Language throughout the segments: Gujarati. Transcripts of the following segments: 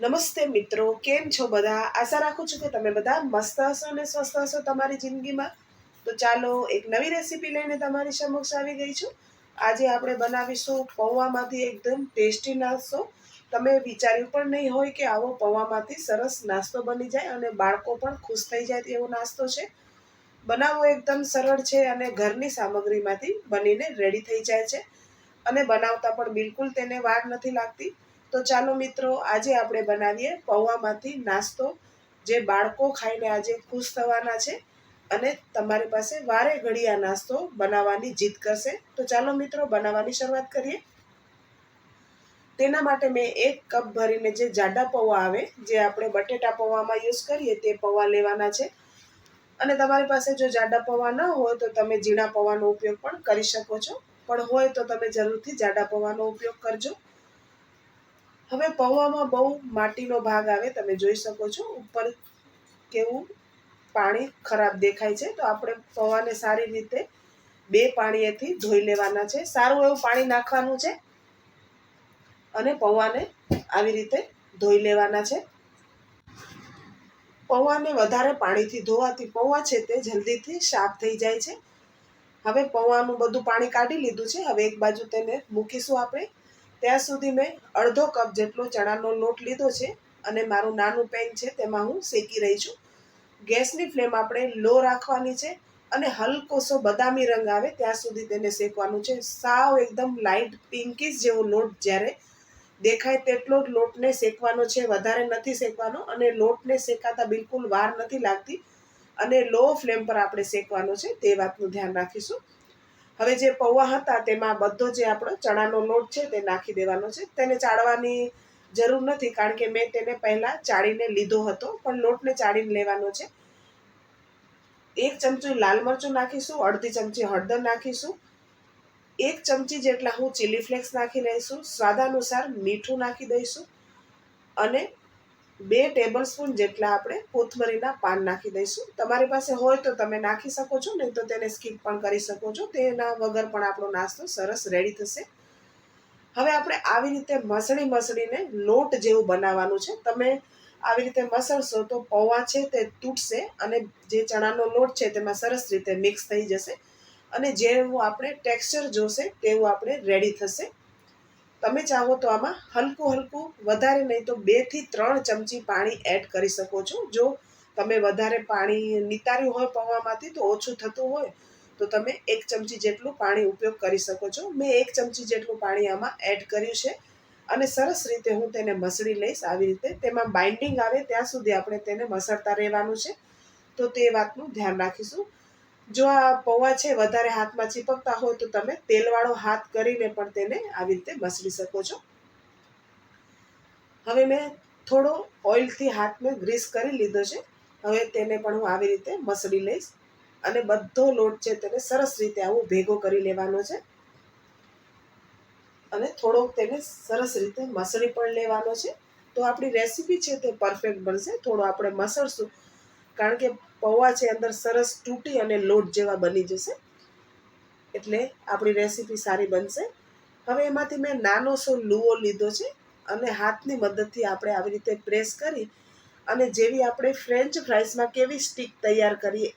નમસ્તે મિત્રો, કેમ છો બધા? આશા રાખું છું કે તમે બધા મસ્ત હશો અને સ્વસ્થ હશો તમારી જિંદગીમાં. તો ચાલો એક નવી રેસીપી લઈને તમારી સમક્ષ આવી ગઈ છું. આજે આપણે બનાવીશું પૌવામાંથી એકદમ ટેસ્ટી નાસ્તો. તમે વિચાર્યું પણ નહીં હોય કે આવો પૌવામાંથી સરસ નાસ્તો બની જાય અને બાળકો પણ ખુશ થઈ જાય એવો નાસ્તો છે. બનાવવો એકદમ સરળ છે અને ઘરની સામગ્રીમાંથી બનીને રેડી થઈ જાય છે. અને બનાવતા પણ બિલકુલ તેને વાર નથી લાગતી. તો ચાલો મિત્રો, આજે આપણે બનાવીએ પૌવામાંથી નાસ્તો. જે બાળકો ખાઈને આજે ખુશ થવાના છે અને તમારી પાસે વારે ઘડી આ નાસ્તો બનાવવાની જીદ કરશે. તો ચાલો મિત્રો, બનાવવાની શરૂઆત કરીએ. તેના માટે મેં એક કપ ભરીને જે જાડા પૌવા આવે, જે આપણે બટેટા પૌવામાં યુઝ કરીએ તે પૌવા લેવાના છે. અને તમારી પાસે જો જાડા પૌવા ન હોય તો તમે ઝીણા પૌવાનો ઉપયોગ પણ કરી શકો છો. પણ હોય તો તમે જરૂરથી જાડા પૌવાનો ઉપયોગ કરજો. હવે પૌવામાં બહુ માટીનો ભાગ આવે, તમે જોઈ શકો છો, ઉપર કેવું પાણી ખરાબ દેખાય છે. તો આપણે પૌવાને સારી રીતે બે પાણીએથી ધોઈ લેવાના છે. સારું એવું પાણી નાખવાનું છે અને પૌવાને આવી રીતે ધોઈ લેવાના છે. પૌવાને વધારે પાણીથી ધોવાથી પૌવા છે તે જલ્દીથી સાફ થઈ જાય છે. હવે પૌવાનું બધું પાણી કાઢી લીધું છે. હવે એક બાજુ તેને મૂકીશું આપણે. ત્યાં સુધી મેં અડધો કપ જેટલો ચણાનો લોટ લીધો છે અને મારું નાનું પેન છે તેમાં હું શેકી રહી છું. ગેસની ફ્લેમ આપણે લો રાખવાની છે અને હલકોસો બદામી રંગ આવે ત્યાં સુધી તેને શેકવાનું છે. સાવ એકદમ લાઇટ પિંકીશ જેવો લોટ જ્યારે દેખાય તેટલો જ લોટને શેકવાનો છે. વધારે નથી શેકવાનો અને લોટને શેકાતા બિલકુલ વાર નથી લાગતી અને લો ફ્લેમ પર આપણે શેકવાનો છે તે વાતનું ધ્યાન રાખીશું. હવે જે પૌવા હતા તેમાં બધો જે આપણો ચણાનો લોટ છે તે નાખી દેવાનો છે. તેને ચાળવાની જરૂર નથી કારણ કે મેં તેને પહેલાં ચાળીને લીધો હતો, પણ લોટને ચાળીને લેવાનો છે. એક ચમચી લાલ મરચું નાખીશું, અડધી ચમચી હળદર નાખીશું, એક ચમચી જેટલા હું ચીલી ફ્લેક્સ નાખી લઈશું સ્વાદાનુસાર મીઠું નાખી દઈશું અને બે ટેબલ સ્પૂન જેટલા આપણે કોથમરીના પાન નાખી દઈશું. તમારી પાસે હોય તો તમે નાખી શકો છો, નહીં તો તેને સ્કીપ પણ કરી શકો છો. તેના વગર પણ આપણો નાસ્તો સરસ રેડી થશે. હવે આપણે આવી રીતે મસળી મસળીને લોટ જેવું બનાવવાનું છે. તમે આવી રીતે મસળશો તો પૌવા છે તે તૂટશે અને જે ચણાનો લોટ છે તેમાં સરસ રીતે મિક્સ થઈ જશે. અને જેવું આપણે ટેક્સચર જોશે, તેવું આપણે રેડી થશે. તમે ચાહો તો આમાં હલકું હલકું, વધારે નહીં તો બેથી ત્રણ ચમચી પાણી એડ કરી શકો છો. જો તમે વધારે પાણી નિતાર્યું હોય પૌવામાંથી તો ઓછું થતું હોય, તો તમે એક ચમચી જેટલું પાણી ઉપયોગ કરી શકો છો. મેં એક ચમચી જેટલું પાણી આમાં એડ કર્યું છે અને સરસ રીતે હું તેને મસળી લઈશ આવી રીતે. તેમાં બાઇન્ડિંગ આવે ત્યાં સુધી આપણે તેને મસળતા રહેવાનું છે. તો તે વાતનું ધ્યાન રાખીશું. જો આ પૌવા છે, વધારે હાથમાં ચીપકતા હોય તો તમે તેલવાળો હાથ કરીને પણ તેને આવી રીતે મસળી શકો છો. હવે મેં થોડો ઓઇલથી હાથને ગ્રીસ કરી લીધો છે. હવે તેને પણ હું આવી રીતે મસળી લઈશ અને બધો લોટ છે તેને સરસ રીતે આવું ભેગો કરી લેવાનો છે. અને થોડોક તેને સરસ રીતે મસળી પણ લેવાનો છે. તો આપણી રેસીપી છે તે પરફેક્ટ બનશે. થોડો આપણે મસળશું. કારણ કે પૌવા છે અંદર સરસ તૂટી અને લોટ જેવા બની જશે. એટલે આપણી રેસીપી સારી બનશે. હવે એમાંથી મેં નાનો સો લુઓ લીધો છે અને હાથની મદદથી આપણે આવી રીતે પ્રેસ કરી અને જેવી આપણે ફ્રેન્ચ ફ્રાઈસમાં કેવી સ્ટીક તૈયાર કરીએ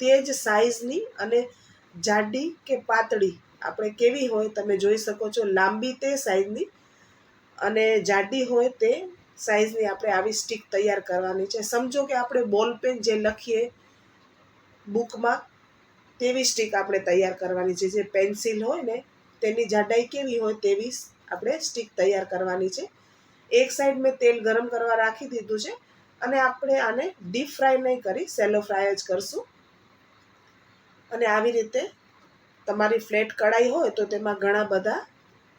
તે જ સાઇઝની અને જાડી કે પાતળી આપણે કેવી હોય તમે જોઈ શકો છો લાંબી તે સાઇઝની અને જાડી હોય તે સાઇઝની આપણે આવી સ્ટીક તૈયાર કરવાની છે. સમજો કે આપણે બોલ પેન જે લખીએ બુકમાં તેવી સ્ટીક આપણે તૈયાર કરવાની છે. જે પેન્સિલ હોય ને, તેની જાડાઈ કેવી હોય તેવી આપણે સ્ટીક તૈયાર કરવાની છે. એક સાઈડ મેં તેલ ગરમ કરવા રાખી દીધું છે અને આપણે આને ડીપ ફ્રાય નહીં કરી સેલો ફ્રાય જ કરશું. અને આવી રીતે તમારી ફ્લેટ કઢાઈ હોય તો તેમાં ઘણા બધા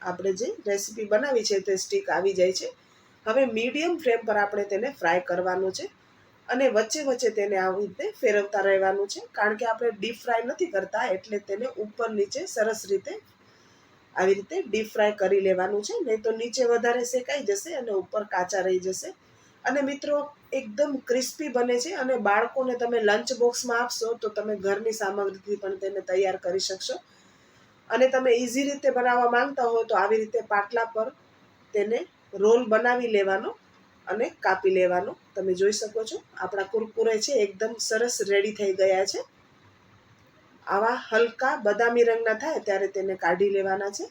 આપણે જે રેસીપી બનાવી છે તે સ્ટીક આવી જાય છે. હવે મીડિયમ ફ્લેમ પર આપણે તેને ફ્રાય કરવાનું છે અને વચ્ચે વચ્ચે તેને આવી રીતે ફેરવતા રહેવાનું છે કારણ કે આપણે ડીપ ફ્રાય નથી કરતા એટલે તેને ઉપર નીચે સરસ રીતે આવી રીતે ડીપ ફ્રાય કરી લેવાનું છે. નહીં તો નીચે વધારે શેકાઈ જશે અને ઉપર કાચા રહી જશે. અને મિત્રો, એકદમ ક્રિસ્પી બને છે અને બાળકોને તમે લંચ બોક્સમાં આપશો તો તમે ઘરની સામગ્રીથી પણ તેને તૈયાર કરી શકશો. અને તમે ઇઝી રીતે બનાવવા માંગતા હો તો આવી રીતે પાટલા પર તેને રોલ બનાવી લેવાનો અને કાપી લેવાનો. તમે જોઈ શકો છો, આપણા કુરકુરે છે, એકદમ સરસ રેડી થઈ ગયા છે. આવા હલકા બદામી રંગના થાય ત્યારે તેને કાઢી લેવાના છે.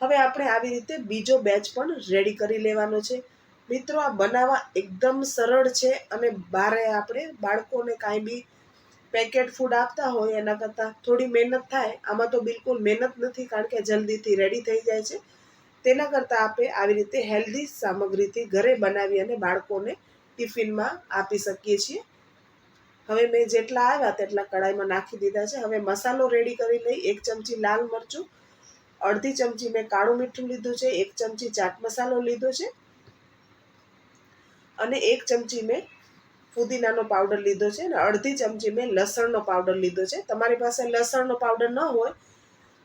હવે આપણે આવી રીતે બીજો બેચ પણ રેડી કરી લેવાનો છે. મિત્રો, આ બનાવવા એકદમ સરળ છે અને બારે આપણે બાળકોને કાંઈ બી પેકેટ ફૂડ આપતા હોય એના કરતાં થોડી મહેનત થાય. આમાં તો બિલકુલ મહેનત નથી, કારણ કે જલ્દીથી રેડી થઈ જાય છે. તેના કરતાં આપણે આવી રીતે હેલ્ધી સામગ્રીથી ઘરે બનાવી અને બાળકોને ટિફિનમાં આપી શકીએ છીએ. હવે મેં જેટલા આવ્યા તેટલા કડાઈમાં નાખી દીધા છે. હવે મસાલો રેડી કરી લઈ, એક ચમચી લાલ મરચું, અડધી ચમચી મેં કાળું મીઠું લીધું છે, એક ચમચી ચાટ મસાલો લીધો છે અને એક ચમચી મેં ફુદીનાનો પાવડર લીધો છે અને અડધી ચમચી મેં લસણનો પાવડર લીધો છે. તમારી પાસે લસણનો પાવડર ન હોય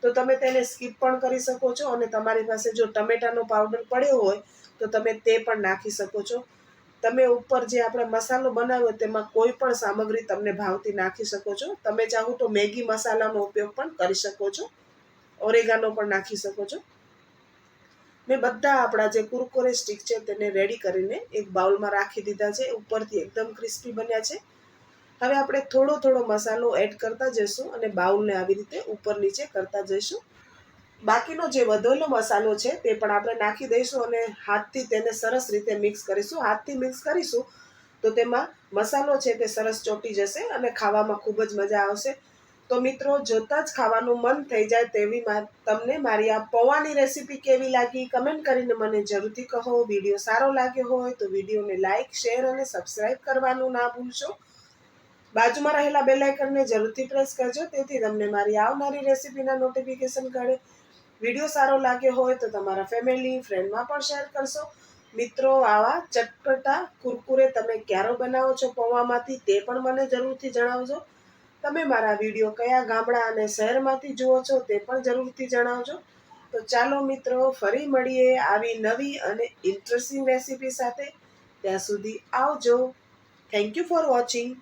તો તમે તેને સ્કીપ પણ કરી શકો છો અને તમારી પાસે જો ટમેટાનો પાવડર પડ્યો હોય, તો તમે તે પણ નાખી શકો છો. તમે ઉપર જે આપણે મસાલો બનાવ્યો તેમાં કોઈ પણ સામગ્રી તમને ભાવતી નાખી શકો છો. તમે ચાહો તો મેગી મસાલાનો ઉપયોગ પણ કરી શકો છો. ઓરેગાનો પણ નાખી શકો છો. મેં બધા આપણા જે કુરકુરે સ્ટીક છે તેને રેડી કરીને એક બાઉલમાં રાખી દીધા છે. ઉપરથી એકદમ ક્રિસ્પી બન્યા છે. હવે આપણે થોડો થોડો મસાલો એડ કરતા જઈશું અને બાઉલને આવી રીતે ઉપર નીચે કરતા જઈશું. બાકીનો જે વધેલો મસાલો છે તે પણ આપણે નાખી દઈશું અને હાથથી તેને સરસ રીતે મિક્સ કરીશું. હાથથી મિક્સ કરીશું તો તેમાં મસાલો છે તે સરસ ચોટી જશે અને ખાવામાં ખૂબ જ મજા આવશે. તો મિત્રો, જોતાં જ ખાવાનું મન થઈ જાય તેવી તમને મારી આ પૌવાની રેસીપી કેવી લાગી? કમેન્ટ કરીને મને જરૂરથી કહો. વીડિયો સારો લાગ્યો હોય તો વિડીયોને લાઇક શેર અને સબસ્ક્રાઈબ કરવાનું ના ભૂલશો. બાજુમાં રહેલા બેલ આઇકનને જરૂરથી પ્રેસ કરજો, તેથી તમને મારી આવનારી રેસીપીના નોટિફિકેશન કરે વીડિયો સારો લાગ્યો હોય તો તમારા ફેમિલી ફ્રેન્ડમાં પણ શેર કરશો. મિત્રો, આવા ચટપટા કુરકુરે તમે ક્યારો બનાવો છો પૌવામાંથી તે પણ મને જરૂરથી જણાવજો. તમે મારા વીડિયો કયા ગામડા અને શહેરમાંથી જુઓ છો તે પણ જરૂરથી જણાવજો. તો ચાલો મિત્રો, ફરી મળીએ આવી નવી અને ઇન્ટરેસ્ટિંગ રેસીપી સાથે. ત્યાં સુધી આવજો. Thank you for watching